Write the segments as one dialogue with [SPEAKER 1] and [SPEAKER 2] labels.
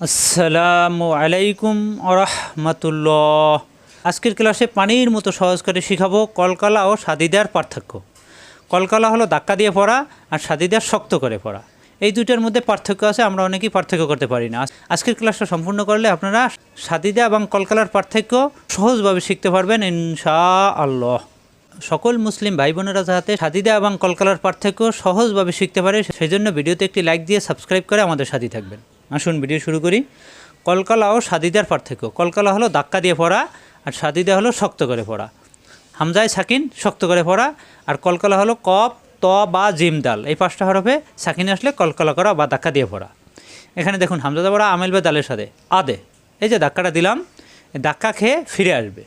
[SPEAKER 1] আসসালামু আলাইকুম আরহামতুল্লাহ আজকের ক্লাসে পানির মতো সহজ করে শিখাবো কলকালা ও সাদিদার পার্থক্য। কলকালা হলো ধাক্কা দিয়ে পড়া আর সাদিদার শক্ত করে পড়া। এই দুইটার মধ্যে পার্থক্য আছে, আমরা অনেকেই পার্থক্য করতে পারি না। আজ- আজকের ক্লাসটা সম্পূর্ণ করলে আপনারা সাদিদা এবং কলকালার পার্থক্য সহজভাবে শিখতে পারবেন ইনশা আল্লাহ সকল মুসলিম ভাই বোনেরা যাতে সাদিদা এবং কলকালার পার্থক্য সহজভাবে শিখতে পারে সেই জন্য ভিডিওতে একটি লাইক দিয়ে সাবস্ক্রাইব করে আমাদের সাথে থাকবেন। আসুন ভিডিও শুরু করি। কলকালা ও সাদিদার পার্থক্য। কলকালা হলো ধাক্কা দিয়ে পড়া আর সাদিদা হলো শক্ত করে পড়া হামজায় সাকিন শক্ত করে পড়া আর কলকালা হলো কপ, ত বা জিম দাল এই পাঁচটা হরফে সাকিন আসলে কলকালা করা বা ধাক্কা দিয়ে পড়া এখানে দেখুন, হামজাদা পড়া আমেল বে দালের সাথে। আদে, এই যে ধাক্কাটা দিলাম ধাক্কা খেয়ে ফিরে আসবে।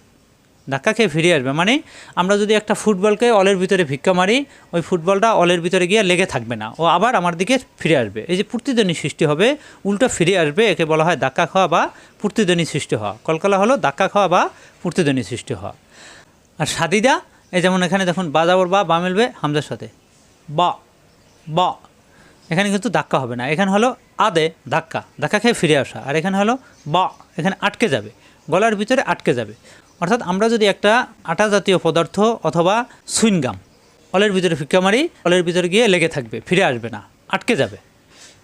[SPEAKER 1] ধাক্কা খেয়ে ফিরে আসবে। মানে আমরা যদি একটা ফুটবলকে অলের ভিতরে ভিক্ষা মারি, ওই ফুটবলটা অলের ভিতরে গিয়ে লেগে থাকবে না। ও আবার আমার দিকে ফিরে আসবে। এই যে প্রতিধ্বনি সৃষ্টি হবে, উল্টো ফিরে আসবে, একে বলা হয় ধাক্কা খাওয়া বা প্রতিধ্বনি সৃষ্টি হওয়া। কলকলা হলো ধাক্কা খাওয়া বা প্রতিধ্বনি সৃষ্টি হওয়া। আর সাদিদা, এই যেমন এখানে দেখুন বাজাবর বা বা মিলবে হামজার সাথে। বা বা। এখানে কিন্তু ধাক্কা হবে না। এখানে হলো আদে, ধাক্কা। ধাক্কা খেয়ে ফিরে আসা। আর এখানে হলো বা। এখানে আটকে যাবে। গলার ভিতরে আটকে যাবে। অর্থাৎ আমরা যদি একটা আটা জাতীয় পদার্থ অথবা সুইনগাম, অলের ভিতরে ফিক্কা মারি, অলের ভিতরে গিয়ে লেগে থাকবে, ফিরে আসবে না, আটকে যাবে।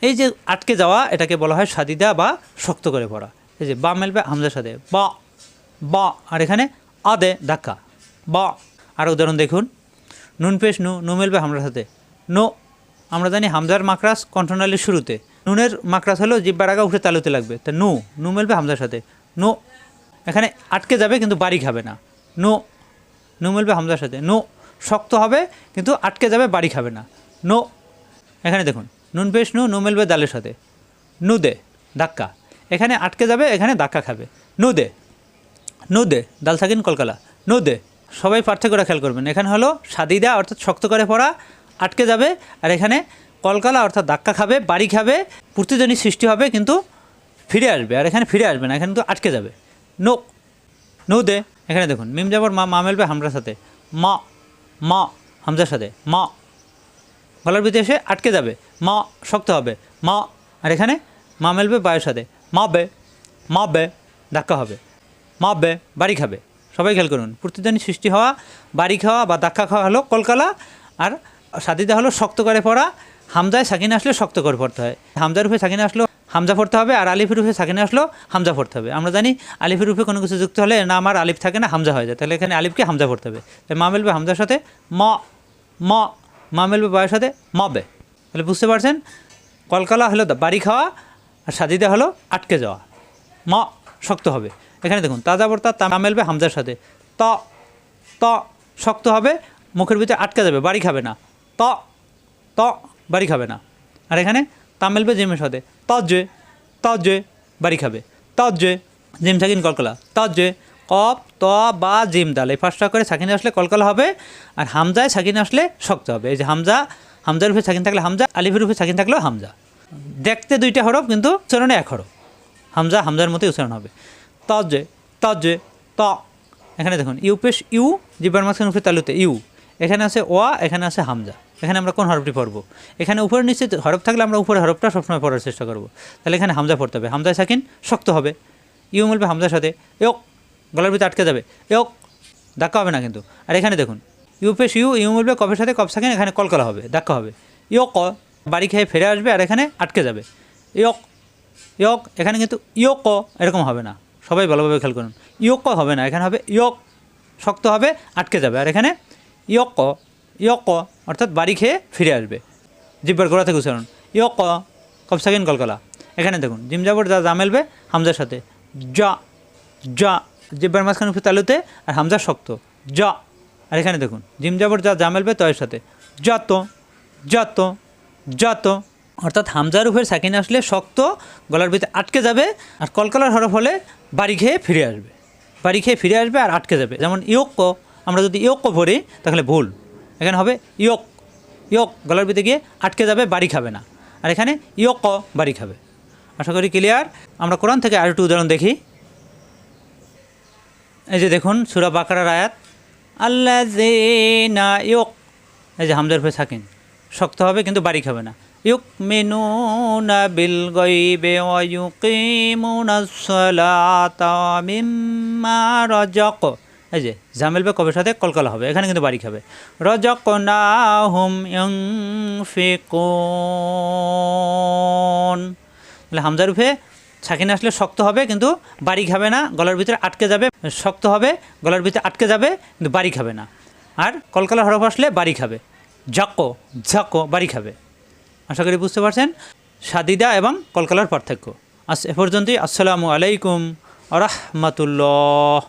[SPEAKER 1] এই যে আটকে যাওয়া, এটাকে বলা হয় সাদিদা বা শক্ত করে পড়া এই যে বা মেলবে, হামজার সাথে বা বা, আর এখানে আদে, ধাক্কা, বা। আর উদাহরণ দেখুন, নুন পেশ নু নু মেলবে হামজার সাথে, নো। আমরা জানি হামজার মাকরাস কণ্ঠনালীর শুরুতে, নুনের মাকরাস হলো জিব্বার আগা উঠে তালুতে লাগবে, তা নু নু মেলবে হামজার সাথে, নো। এখানে আটকে যাবে কিন্তু বাড়ি খাবে না। নো নো মেলবে হামজার সাথে। নো, শক্ত হবে কিন্তু আটকে যাবে বাড়ি খাবে না। নো, এখানে দেখুন, নুন পেশ নু নু মেলবে দালের সাথে। নু দে, ধাক্কা। এখানে আটকে যাবে, এখানে ধাক্কা খাবে। নু দে নু দে, দাল থাকিন কলকালা। নু দে, সবাই পার্থক্যটা খেয়াল করবেন। এখানে হলো সাদিদা, অর্থাৎ শক্ত করে পড়া, আটকে যাবে। আর এখানে কলকালা, অর্থাৎ ধাক্কা খাবে বাড়ি খাবে প্রতিজনই সৃষ্টি হবে, কিন্তু ফিরে আসবে। আর এখানে ফিরে আসবে না, এখানে তো আটকে যাবে। নো নো দে, এখানে দেখুন, মিম যাবার মা মা মেলবে হামরার সাথে। মা মা, হামজার সাথে। মা, গলার ভিতরে এসে আটকে যাবে। মা, শক্ত হবে। মা, আর এখানে মা মেলবে বায়ের সাথে। মা বে মা বে, ধাক্কা হবে। মা বে, বাড়ি খাবে। সবাই খেয়াল করুন প্রতিদানী সৃষ্টি হওয়া, বাড়ি খাওয়া বা ধাক্কা খাওয়া হলো কলকালা, আর সাদিদা হলো শক্ত করে পড়া। হামজায় সাকিনে আসলে শক্ত করে পড়তে হয়। হামজার রূপে সাকিনে আসলো হামজা পড়তে হবে আর আলিফের রূপে সাকিনে আসলো হামজা পড়তে হবে। আমরা জানি আলিফের রূপে কোনো কিছু যুক্ত হলে না আমার আলিফ থাকে না, হামজা হয়ে যায়। তাহলে এখানে আলিফকে হামজা পড়তে হবে। তাই মা মেলবে হামজার সাথে, ম ম, মা মেলবে বায়ের সাথে, মবে। তাহলে বুঝতে পারছেন? কলকালা হলো বাড়ি খাওয়া আর সাদিদা হলো আটকে যাওয়া। ম, শক্ত হবে। এখানে দেখুন, তাজা বর্তা তা মেলবে হামজার সাথে। ত ত, শক্ত হবে, মুখের ভিতরে আটকে যাবে, বাড়ি খাবে না। ত ত, বাড়ি খাবে না। আর এখানে তা মেলবে জিমের সাথে তজে তজে বাড়ি খাবে। তজে জিম সাকিন কলকলা। তজে কপ ত, বা, জিম দাল এই পাঁচটা করে সাকিনে আসলে কলকলা হবে আর হামজায় সাকিনে আসলে শক্ত হবে। এই যে হামজা, হামজার রূপে সাকিন থাকলে হামজা, আলিফের রূপে সাকিন থাকলেও হামজা। দেখতে দুইটা হরফ, কিন্তু উচ্চারণে এক হরফ। হামজা হামজার মতোই উচ্চারণ হবে। তজে তজে ত। এখানে দেখুন, ইউ পেশ ইউ জিব্বার মাঝখানে উপরে তালুতে ইউ। এখানে আছে ওয়া, এখানে আছে হামজা। এখানে আমরা কোন হরফটি পড়ব? এখানে উপরে নিশ্চিত হরফ থাকলে আমরা উপরে হরফটা সবসময় পড়ার চেষ্টা করব। তাহলে এখানে হামজা পড়তে হবে। হামজায় সাকিন, শক্ত হবে। ইউ মিলবে হামজার সাথে। ইয়োক, গলার ভিতরে আটকে যাবে। ইয়োক, ধাক্কা হবে না কিন্তু। আর এখানে দেখুন, ইউ পেশ ইউ ইউ মিলবে কফের সাথে, কফ সাকিন, এখানে কলকলা হবে, ধাক্কা হবে। ইয়োক বাড়ি খেয়ে ফিরে আসবে আর এখানে আটকে যাবে। ইয়োক, ইয়ক, এখানে কিন্তু ইয়ক এরকম হবে না। সবাই ভালোভাবে খেয়াল করুন। ইয়ক হবে না। এখানে হবে ইয়ক, শক্ত হবে, আটকে যাবে। আর এখানে ইয়ক ইয়ক, অর্থাৎ বাড়ি খেয়ে ফিরে আসবে। জিব্বার গোড়া থেকে উচ্চারণ। ইয়ক কব সেকেন্ড কলকলা। এখানে দেখুন, জিম যাবর যা যা মেলবে, হামজার সাথে। যা যা জিব্বার মাঝখানে তালুতে, আর হামজা শক্ত। যা আর এখানে দেখুন, জিম যাবর যা যা মেলবে, তয়ের সাথে। যত যত যত। অর্থাৎ হামজার উপর সাকিন আসলে শক্ত, গলার ভিতরে আটকে যাবে, আর কলকলার হরফ হলে বাড়ি খেয়ে ফিরে আসবে। বাড়ি খেয়ে ফিরে আসবে আর আটকে যাবে। যেমন ইয়ক, আমরা যদি ইয়ক পড়ি, তাহলে ভুল। এখানে হবে ইয়ক ইয়ক গলার ভিতরে গিয়ে আটকে যাবে, বাড়ি খাবে না। আর এখানে ইয়ক বাড়ি খাবে। আশা করি ক্লিয়ার আমরা কোরআন থেকে আর একটু উদাহরণ দেখি। এই যে দেখুন, সুরা বাঁকড়ার আয়াত আল্লাহ জে না ইয়ক, এই যে হামদার ভাই থাকেন শক্ত হবে কিন্তু বাড়ি খাবে না। ইউক মেনু না বিল গইবে অয়ুকিমুনা সলা মিম্মা রজক এই যে, জামেল বে কবের সাথে কলকলা হবে, এখানে কিন্তু বাড়ি খাবে। রজক না হুম ফিকুন তাহলে হামজার উফে ছাকিনে আসলে শক্ত হবে, কিন্তু বাড়ি খাবে না, গলার ভিতরে আটকে যাবে, শক্ত হবে, গলার ভিতরে আটকে যাবে, কিন্তু বাড়ি খাবে না। আর কলকালা হরফ আসলে বাড়ি খাবে। জাকো ঝাকো, বাড়ি খাবে। আশা করি বুঝতে পারছেন? সাদিদা এবং কলকালার পার্থক্য। আস এ পর্যন্তই, আসসালামু আলাইকুম, আরহামাতুল্লাহ।